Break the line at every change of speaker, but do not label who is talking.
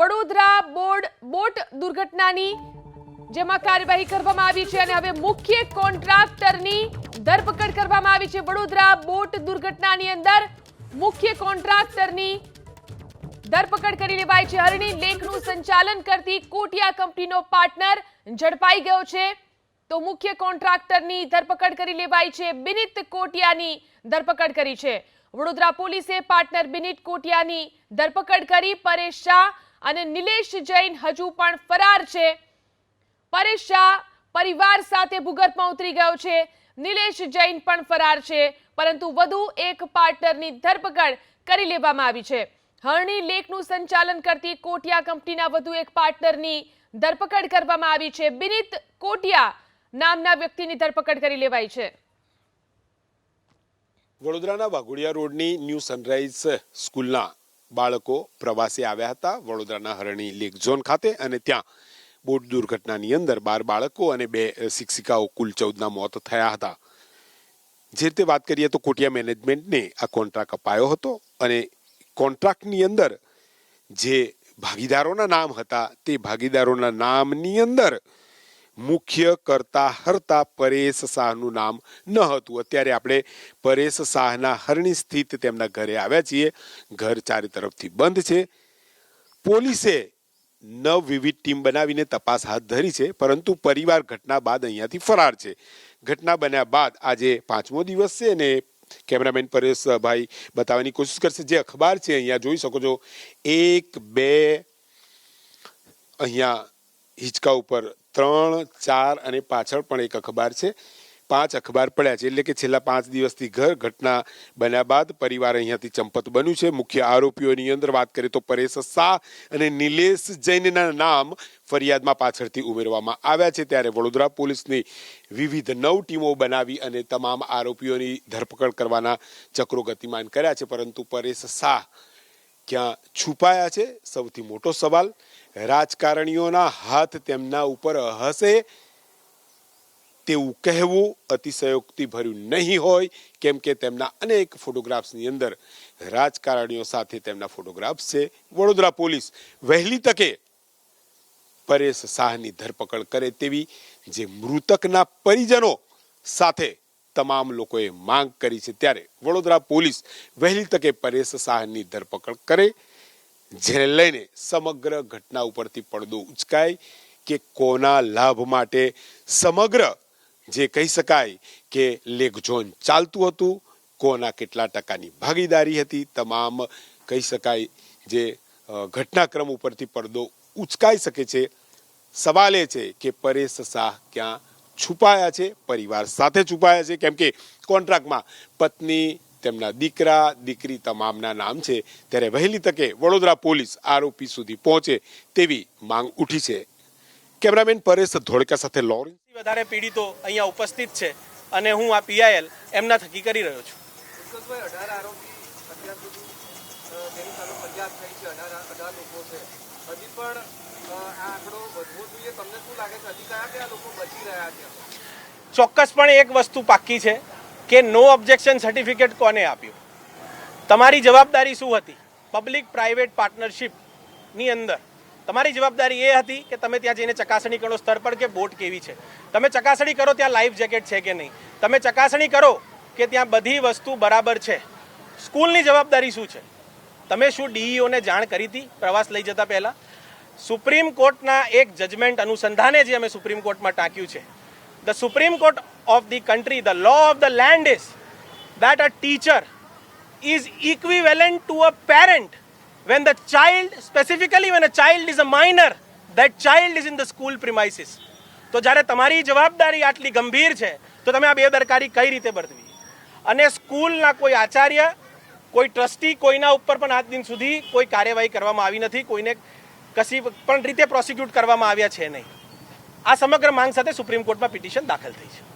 Vadodara board boat દુર્ઘટનાની જેમાં કાર્યવાહી કરવામાં આવી છે અને હવે મુખ્ય કોન્ટ્રાક્ટરની ધરપકડ કરવામાં આવી છે. વડોદરા બોટ દુર્ઘટનાની અંદર મુખ્ય કોન્ટ્રાક્ટરની ધરપકડ કરી લેવાઈ છે. હરણી લેકનું સંચાલન કરતી કોટિયા કંપનીનો પાર્ટનર ઝડપાઈ ગયો છે. તો મુખ્ય કોન્ટ્રાક્ટરની ધરપકડ કરી લેવાઈ છે. બિનિત કોટિયાની ધરપકડ કરી છે. વડોદરા પોલીસે પાર્ટનર બિનિત કોટિયાની ધરપકડ કરી. પરેશ શાહ અને નિલેશ જૈન હજુ પણ ફરાર છે. પરેશ શાહ પરિવાર સાથે ભૂગર્ભમાં ઉતરી ગયો છે. નિલેશ જૈન પણ ફરાર છે, પરંતુ વધુ એક પાર્ટનરની ધરપકડ કરી લેવામાં આવી છે. હરણી લેકનું સંચાલન કરતી કોટિયા કંપનીના વધુ એક પાર્ટનરની ધરપકડ કરવામાં આવી છે. બિનિત કોટિયા નામના વ્યક્તિની ધરપકડ કરી લેવાઈ છે.
વડોદરાના વાઘોડિયા રોડની ન્યૂ સનરાઈઝ સ્કૂલના બાળકો પ્રવાસે આવ્યા હતા વડોદરાના હરણી લેક ઝોન ખાતે અને ત્યાં બોટ દુર્ઘટનાની અંદર બાર બાળકો અને બે શિક્ષિકાઓ કુલ ચૌદના મોત થયા હતા. જે રીતે વાત કરીએ તો કોટિયા મેનેજમેન્ટને આ કોન્ટ્રાક્ટ અપાયો હતો અને કોન્ટ્રાક્ટની અંદર જે ભાગીદારોના નામ હતા તે ભાગીદારોના નામની અંદર મુખ્ય કરતા હરતા પરેશ શાહનું નામ ન હતું. અત્યારે આપણે પરેશ શાહના હરણી સ્થિત તેમના ઘરે આવ્યા છીએ. ઘર ચારે તરફથી બંધ છે. પોલીસે નવ વિવિધ ટીમ બનાવીને તપાસ હાથ ધરી છે, પરંતુ પરિવાર ઘટના બાદ અહીંયાથી ફરાર છે. ઘટના બન્યા બાદ આજે પાંચમો દિવસ છે અને કેમેરામેન પરેશભાઈ બતાવવાની કોશિશ કરશે. જે અખબાર છે અહીંયા જોઈ શકો છો, એક, બે, અહીંયા હિંચકા ઉપર ત્રણ, ચાર અને પાછળ પણ એક અખબાર છે. પાંચ અખબાર પડ્યા છે એટલે કે છેલ્લા પાંચ દિવસથી ઘર ઘટના બન્યા બાદ પરિવાર અહીંયાથી ચંપત બન્યું છે. મુખ્ય આરોપીઓની અંદર વાત કરીએ તો પરેશ શાહ અને નિલેશ જૈનના નામ ફરિયાદમાં પાછળથી ઉમેરવામાં આવ્યા છે. ત્યારે વડોદરા પોલીસની વિવિધ નવ ટીમો બનાવી અને તમામ આરોપીઓની ધરપકડ કરવાના ચક્રો ગતિમાન કર્યા છે. પરંતુ પરેશ શાહ ક્યાં છુપાયા છે? સૌથી મોટો સવાલ રાજકારણીઓના હાથ તેમના ઉપર હશે તેવું કહેવું અતિશયોક્તિ ભર્યું નહીં હોય, કેમ કે તેમના અનેક ફોટોગ્રાફ્સની અંદર રાજકારણીઓ સાથે તેમના ફોટોગ્રાફ્સ છે. વડોદરા પોલીસ વહેલી તકે પરેશ શાહની ધરપકડ કરે તેવી જે મૃતકના પરિજનો સાથે તમામ લોકોએ માંગ કરી છે. ત્યારે વડોદરા પોલીસ વહેલી તકે પરેશ શાહની ધરપકડ કરે જેને લઈને સમગ્ર ઘટના ઉપરથી પડદો ઉચકાય કે કોના લાભ માટે સમગ્ર જે કહી શકાય કે લેક ઝોન ચાલતું હતું, કોના કેટલા ટકાની ભાગીદારી હતી, તમામ કહી શકાય જે ઘટનાક્રમ ઉપરથી પડદો ઉચકાઈ શકે છે. સવાલ એ છે કે પરેશ શાહ ક્યાં છુપાયા છે? પરિવાર સાથે છુપાયા છે? કેમ કે કોન્ટ્રાક્ટમાં પત્ની તેમના દીકરા દીકરી તમામના નામ છે. ત્યારે વહેલી તકે વડોદરા પોલીસ આરોપી સુધી પહોંચે તેવી માંગ ઉઠી છે. કેમેરામેન પરેશ ધોળકા સાથે લોરેન્સ
વધારે પીડિતો અહીંયા ઉપસ્થિત છે અને હું આ પીઆઈએલ એમના થકી કરી રહ્યો છું.
વિશ્વસભાઈ અઢાર આરોપી અત્યાર સુધી અ, તેની સામે ફરિયાદ થઈ છે અઢાર અઢાર લોકો છે. હજી પણ અ, આ આંકડો વધવો જોઈએ. તમને શું લાગે છે? હજી કયા કયા લોકો બચી રહ્યા છે?
ચોક્કસપણે એક વસ્તુ પાક્કી છે. કે નો ઓબ્જેક્શન સર્ટિફિકેટ કોને આપ્યું? તમારી જવાબદારી શું હતી? પબ્લિક પ્રાઇવેટ પાર્ટનરશિપની અંદર. તમારી જવાબદારી એ હતી કે તમે ત્યાં જઈને ચકાસણી કરો સ્તર પર કે બોટ કેવી છે. તમે ચકાસણી કરો ત્યાં લાઈફ જેકેટ છે કે નહીં. તમે ચકાસણી કરો કે ત્યાં બધી વસ્તુ બરાબર છે. સ્કૂલની જવાબદારી શું છે? તમે શું ડીઈઓને જાણ કરી હતી પ્રવાસ લઈ જતા પહેલાં? સુપ્રીમ કોર્ટના એક જજમેન્ટ અનુસંધાને જે અમે સુપ્રીમ કોર્ટમાં ટાંક્યું છે. The Supreme Court of the country, the law of the land is that a teacher is equivalent to a parent when the child, specifically when a child is a minor, that child is in the school premises. તો જ્યારે તમારી જવાબદારી આટલી ગંભીર છે તો તમે આ બેદરકારી કઈ રીતે બરતવી અને સ્કૂલના કોઈ આચાર્ય કોઈ ટ્રસ્ટી કોઈના ઉપર પણ આજ દિન સુધી કોઈ કાર્યવાહી કરવામાં આવી નથી કોઈને કશી પણ રીતે પ્રોસિક્યુટ કરવામાં આવ્યા છે નહીં આ સમગ્ર માંગ સાથે સુપ્રીમ કોર્ટમાં પિટિશન દાખલ થઈ છે.